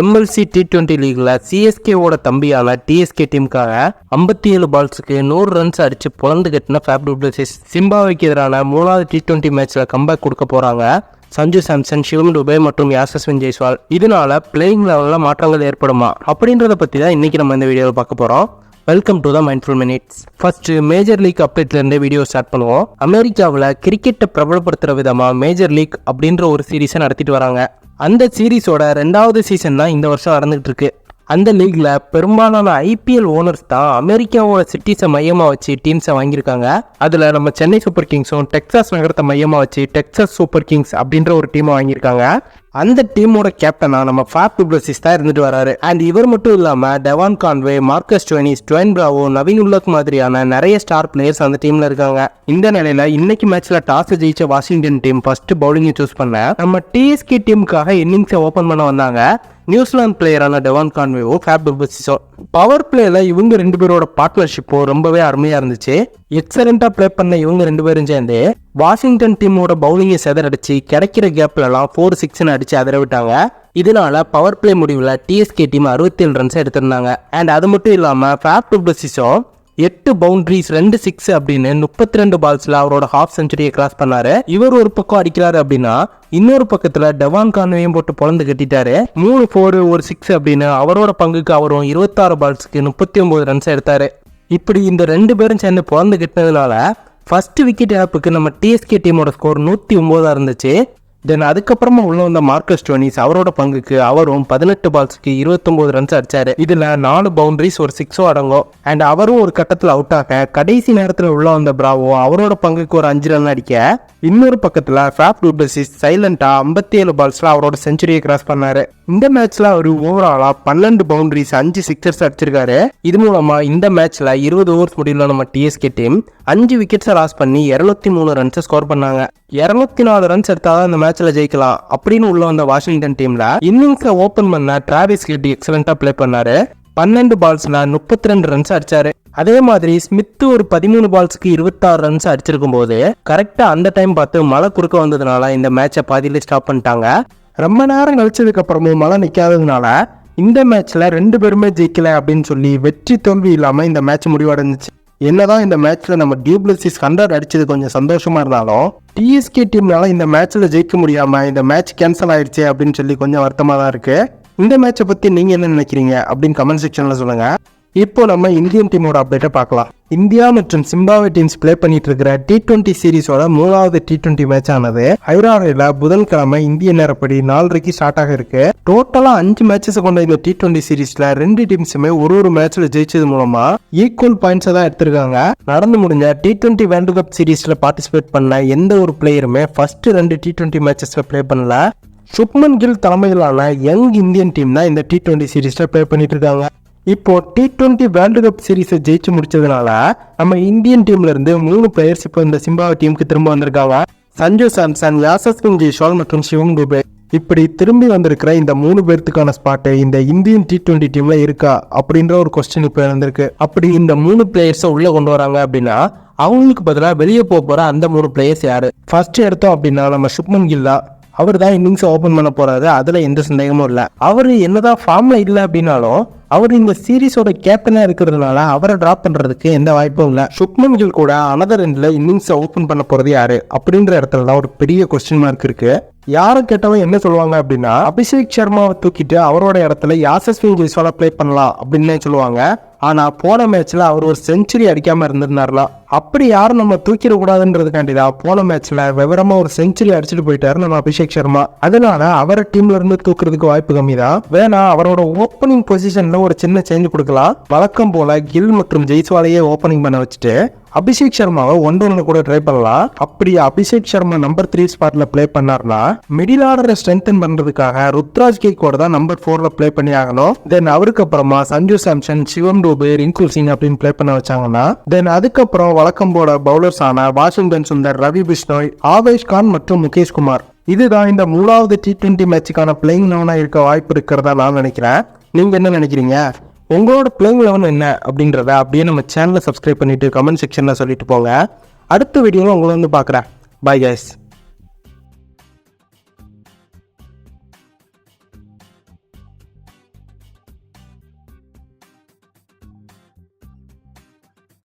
MLC T twenty லீக்ல சிஎஸ்கேவோட தம்பியான டிஎஸ்கே டீமுக்காக ஐம்பத்தி ஏழு பால்ஸுக்கு நூறு ரன்ஸ் அடிச்சு புலந்து கட்டின ஃபேப் டூப்ளசிஸ் சிம்பாவுக்கு எதிரான மூணாவது டி டுவெண்ட்டி மேட்ச்ல கம்பேக் கொடுக்க போறாங்க. சஞ்சு சாம்சன் சிவம் டுபே மற்றும் யாசஸ்வின் ஜெய்ஸ்வால். இதனால பிளேயிங் லெவலில் மாற்றங்கள் ஏற்படுமா? அப்படின்றத பற்றி தான் இன்னைக்கு நம்ம இந்த வீடியோவில் பார்க்க போகிறோம் welcome to the mindful minutes first major league அப்டேட்லேருந்து video start பண்ணுவோம். அமெரிக்காவில் கிரிக்கெட்டை பிரபலப்படுத்துற விதமாக மேஜர் லீக் அப்படின்ற ஒரு சீரீஸை நடத்திட்டு வராங்க. அந்த சீரீஸோட ரெண்டாவது சீசன் தான் இந்த வருஷம் நடந்துகிட்டு இருக்கு. அந்த லீக்ல பெரும்பாலான ஐபிஎல் ஓனர்ஸ் தான் அமெரிக்காவோட சிட்டிஸை மையமாக வச்சு டீம்ஸை வாங்கியிருக்காங்க. அதில் நம்ம சென்னை சூப்பர் கிங்ஸும் டெக்சாஸ் நகரத்தை மையமாக வச்சு டெக்சாஸ் சூப்பர் கிங்ஸ் அப்படின்ற ஒரு டீமை வாங்கியிருக்காங்க. அந்த டீமோட கேப்டனா நம்ம ஃபேப் டுப்ளசிஸ் தான் இருந்துட்டு வராரு. அண்ட் இவர் மட்டும் இல்லாம Devon Conway Marcus Stoinis Dwayne Bravo Naveen Ul Haq மாதிரியான நிறைய ஸ்டார் பிளேயர்ஸ் அந்த டீம்ல இருக்காங்க. இந்த நிலையில இன்னைக்கு மேட்ச்ல டாஸ் ஜெயிச்ச வாஷிங்டன் டீம் ஃபர்ஸ்ட் பவுலிங்கை சூஸ் பண்ண நம்ம டிஎஸ்கே டீமுக்காக இன்னிங்ஸை ஓபன் பண்ண வந்தாங்க. நியூசிலாந்து பிளேயரான டெவான் கான்வேவோ ஃபேப் டுப்ளசிஸோ பவர் பிளேல இவங்க ரெண்டு பேரோட பார்ட்னர்ஷிப்போ ரொம்பவே அருமையாக இருந்துச்சு. எக்ஸலண்டா ப்ளே பண்ண இவங்க ரெண்டு பேரும் சேர்ந்து வாஷிங்டன் டீமோட பவுலிங்கை செதறடிச்சு கிடைக்கிற கேப்லலாம் ஃபோர் சிக்ஸ்னு அடிச்சு அதிர விட்டாங்க இதனால பவர் பிளே முடிவில் டிஎஸ்கே டீம் அறுபத்தேழு ரன்ஸ் எடுத்திருந்தாங்க. அண்ட் அது மட்டும் இல்லாமல் ஃபேப் டுப்ளசிஸும் எட்டு பவுண்டரிஸ் ரெண்டு சிக்ஸ் அப்படின்னு முப்பத்தி ரெண்டு பால்ஸ்ல அவரோட ஹாஃப் செஞ்சுரியை கிராஸ் பண்ணாரு. இவர் ஒரு பக்கம் அடிக்கிறாரு அப்படின்னா இன்னொரு பக்கத்துல டெவான் கான்வையும் போட்டு பொழந்து கட்டிட்டாரு. மூணு ஃபோர் ஒரு சிக்ஸ் அப்படின்னு அவரோட பங்குக்கு அவரும் இருபத்தாறு பால்ஸ்க்கு முப்பத்தி ஒன்பது ரன்ஸ் எடுத்தாரு. இப்படி இந்த ரெண்டு பேரும் சேர்ந்து பொழந்து கட்டினதுனால ஃபர்ஸ்ட் விக்கெட் இழப்புக்கு நம்ம டிஎஸ்கே டீமோட ஸ்கோர் நூற்றி ஒம்போதாக இருந்துச்சு. தென் அதுக்கப்புறமா உள்ள வந்த மார்க்கஸ் டோனிஸ் அவரோட பங்குக்கு அவரும் பதினெட்டு பால்ஸ்க்கு இருபத்தொம்போது ரன்ஸ் அடிச்சாரு. இதுல நாலு பவுண்டரிஸ் ஒரு சிக்ஸோ அடங்கும் அண்ட் அவரும் ஒரு கட்டத்தில் அவுட் ஆக கடைசி நேரத்தில் உள்ள வந்த பிராவோ அவரோட பங்குக்கு ஒரு அஞ்சு ரன் அடிக்க இன்னொரு பக்கத்தில் ஃபேப் டூப்ளசிஸ் சைலண்டா ஐம்பத்தி ஏழு பால்ஸ்ல அவரோட செஞ்சுரியை கிராஸ் பண்ணாரு. இந்த மேட்ச்ல அவர் ஓவராலா பன்னெண்டு பவுண்டரிஸ் அஞ்சு சிக்ஸர்ஸ் அடிச்சிருக்காரு. இது மூலமா இந்த மேட்ச்ல இருபது ஓவர்ஸ் முடியல நம்ம டிஎஸ்கே டீம் அஞ்சு விக்கெட்ஸை லாஸ் பண்ணி இருநூத்தி மூணு ரன்ஸை ஸ்கோர் பண்ணாங்க. இருநூத்தி நாலு ரன்ஸ் எடுத்தாதான் இந்த மேட்ச்ல ஜெயிக்கலாம் அப்படின்னு உள்ள வந்த வாஷிங்டன் டீம்ல இன்னிங்ஸை ஓபன் பண்ண டிராவிஸ் கெட்டி எக்ஸலண்டா ப்ளே பண்ணாரு. பன்னெண்டு பால்ஸ்ல முப்பத்தி ரெண்டு ரன்ஸ் அடிச்சாரு. அதே மாதிரி ஸ்மித் ஒரு பதிமூணு பால்ஸ்க்கு இருபத்தாறு ரன்ஸ் அடிச்சிருக்கும் போது கரெக்டா அந்த டைம் பார்த்து மழை குறுக்க வந்ததுனால இந்த மேட்சை பாதியிலே ஸ்டாப் பண்ணிட்டாங்க. ரொம்ப நேரம் கழிச்சதுக்கு அப்புறமும் மழை நிக்காததுனால இந்த மேட்ச்ல ரெண்டு பேருமே ஜெயிக்கல அப்படின்னு சொல்லி வெற்றி தோல்வி இல்லாம இந்த மேட்ச் முடிவடைஞ்சிச்சு. என்னதான் இந்த மேட்ச்ல நம்ம டியூப்ளசிஸ் ஹண்ட்ரட் அடிச்சது கொஞ்சம் சந்தோஷமா இருந்தாலும் டிஎஸ்கே டீம்னால இந்த மேட்ச்ல ஜெயிக்க முடியாம இந்த மேட்ச் கேன்சல் ஆயிடுச்சு அப்படின்னு சொல்லி கொஞ்சம் வருத்தமா தான் இருக்கு. இந்த மேட்சை பத்தி நீங்க என்ன நினைக்கிறீங்க அப்படின்னு கமெண்ட் செக்ஷன்ல சொல்லுங்க. இப்போ நம்ம இந்தியன் டீமோட அப்டேட்டை பார்க்கலாம். இந்தியா மற்றும் சிம்பாவே டீம்ஸ் ப்ளே பண்ணிட்டு இருக்கிற டி டுவெண்ட்டி சீரிஸோட மூணாவது டி டுவெண்ட்டி மேட்ச் ஆனது ஹைராரையில் புதன்கிழமை இந்திய நேரப்படி நாலரைக்கு ஸ்டார்ட் ஆக இருக்கு. டோட்டலா அஞ்சு மேட்சஸ் கொண்ட இந்த டி டுவெண்ட்டி சீரீஸ்ல ரெண்டு டீம்ஸுமே ஒரு ஒரு மேட்ச்ல ஜெயிச்சது மூலமா ஈக்குவல் பாயிண்ட்ஸை தான் எடுத்திருக்காங்க. நடந்து முடிஞ்ச டி டுவெண்ட்டி வேர்ல்டு கப் சீரீஸ்ல பார்ட்டிசிபேட் பண்ண எந்த ஒரு பிளேயருமே ஃபர்ஸ்ட் ரெண்டு டி டுவெண்ட்டி மேட்சஸ்ல ப்ளே பண்ணல. சுப்மன் கில் தலைமையிலான யங் இந்தியன் டீம் தான் இந்த டி டுவெண்ட்டி சீரீஸ்ல ப்ளே பண்ணிட்டு இருக்காங்க இப்போ டி டுவெண்ட்டி வேர்ல்டு கப் சீரீஸை ஜெயிச்சு முடிச்சதுனால நம்ம இந்தியன் டீம்ல இருந்து மூணு பிளேயர்ஸ் இப்போ இந்த சிம்பாவை டீமுக்கு திரும்ப வந்திருக்காங்க. சஞ்சு சாம்சன் யாசஸ்வின் ஜெய்ஷால் மற்றும் சிவம் துபே இப்படி திரும்பி வந்திருக்கிற இந்த மூணு பேர்த்துக்கான ஸ்பாட்டு இந்த இந்தியன் டி டுவெண்ட்டி டீம்ல இருக்கா அப்படின்ற ஒரு கொஸ்டின் இப்போ வந்திருக்கு. அப்படி இந்த மூணு பிளேயர்ஸை உள்ள கொண்டு வராங்க அப்படின்னா அவங்களுக்கு பதிலாக வெளியே போக போற அந்த மூணு பிளேயர்ஸ் யாரு? ஃபர்ஸ்ட் எடுத்தோம் அப்படின்னா நம்ம சுப்மன் கில்லா அவர் தான் இன்னிங்ஸ் ஓபன் பண்ண போறாரு. அதுல எந்த சந்தேகமும் இல்ல. அவர் என்னதான் ஃபார்ம்ல இல்ல அப்படின்னாலும் அவர் இந்த சீரிஸோட கேப்டனா இருக்கிறதுனால அவரை டிராப் பண்றதுக்கு எந்த வாய்ப்பும் இல்ல. சுக்மன் கில் கூட அனதர் ரெண்டுல இன்னிங்ஸ் ஓபன் பண்ண போறது யாரு? அப்படின்ற இடத்துல தான் ஒரு பெரிய கொஸ்டின் மார்க் இருக்கு. யாரை கேட்டவன் என்ன சொல்லுவாங்க அப்படின்னா அபிஷேக் சர்மாவை தூக்கிட்டு அவரோட இடத்துல யாசஸ்வின் ஜெய்ஸ்வாலா ப்ளே பண்ணலாம் அப்படின்னு சொல்லுவாங்க. ஆனா போன மேட்ச்ல அவர் ஒரு செஞ்சுரி அடிக்காம இருந்திருந்தாருலாம் அப்படி யாரும் நம்ம தூக்கிட கூடாதுன்றதுக்காண்டி தான் போன மேட்ச்ல விவரமா ஒரு செஞ்சுரி அடிச்சுட்டு போயிட்டாரு நம்ம அபிஷேக் சர்மா. அதனால அவரை டீம்ல இருந்து தூக்குறதுக்கு வாய்ப்பு கம்மி தான் வேணா அவரோட ஓப்பனிங் பொசிஷன்ல ஒரு சின்ன சேஞ்ச் கொடுக்கலாம். வழக்கம் போல கில் மற்றும் ஜெய்ஸ்வாலையே ஓப்பனிங் பண்ண வச்சுட்டு அபிஷேக் சர்மாவை ஒன் ஒன்னு கூட ட்ரை பண்ணலாம் அப்படி அபிஷேக் சர்மா நம்பர் த்ரீ ஸ்பாட்ல ப்ளே பண்ணார்னா மிடில் ஆர்டரை ஸ்ட்ரென்தன் பண்றதுக்காக ருத்ராஜ் கேக்கோட தான் நம்பர் ஃபோர்ல ப்ளே பண்ணி ஆகணும். தென் அவருக்கு அப்புறமா சஞ்சு சாம்சன் சிவம் டூபு ரிங்கு சிங் அப்படின்னு ப்ளே பண்ண வச்சாங்கன்னா தென் அதுக்கப்புறம் வழக்கம் போல பவுலர்ஸ் ஆன வாஷிங்டன் சுந்தர் ரவி பிஷ்ணோய் ஆவேஷ் கான் மற்றும் முகேஷ் குமார். இதுதான் இந்த மூணாவது டி டுவெண்ட்டி மேட்சுக்கான பிளேயிங் லெவனா இருக்க வாய்ப்பு இருக்கிறதா நான் நினைக்கிறேன். நீங்க என்ன நினைக்கிறீங்க? உங்களோட பிளேயிங் லெவன் என்ன அப்படின்றத அப்படியே நம்ம சேனலை சப்ஸ்கிரைப் பண்ணிவிட்டு கமெண்ட் செக்ஷனில் சொல்லிட்டு போங்க. அடுத்த வீடியோவில் உங்களை வந்து பார்க்குறேன். Bye guys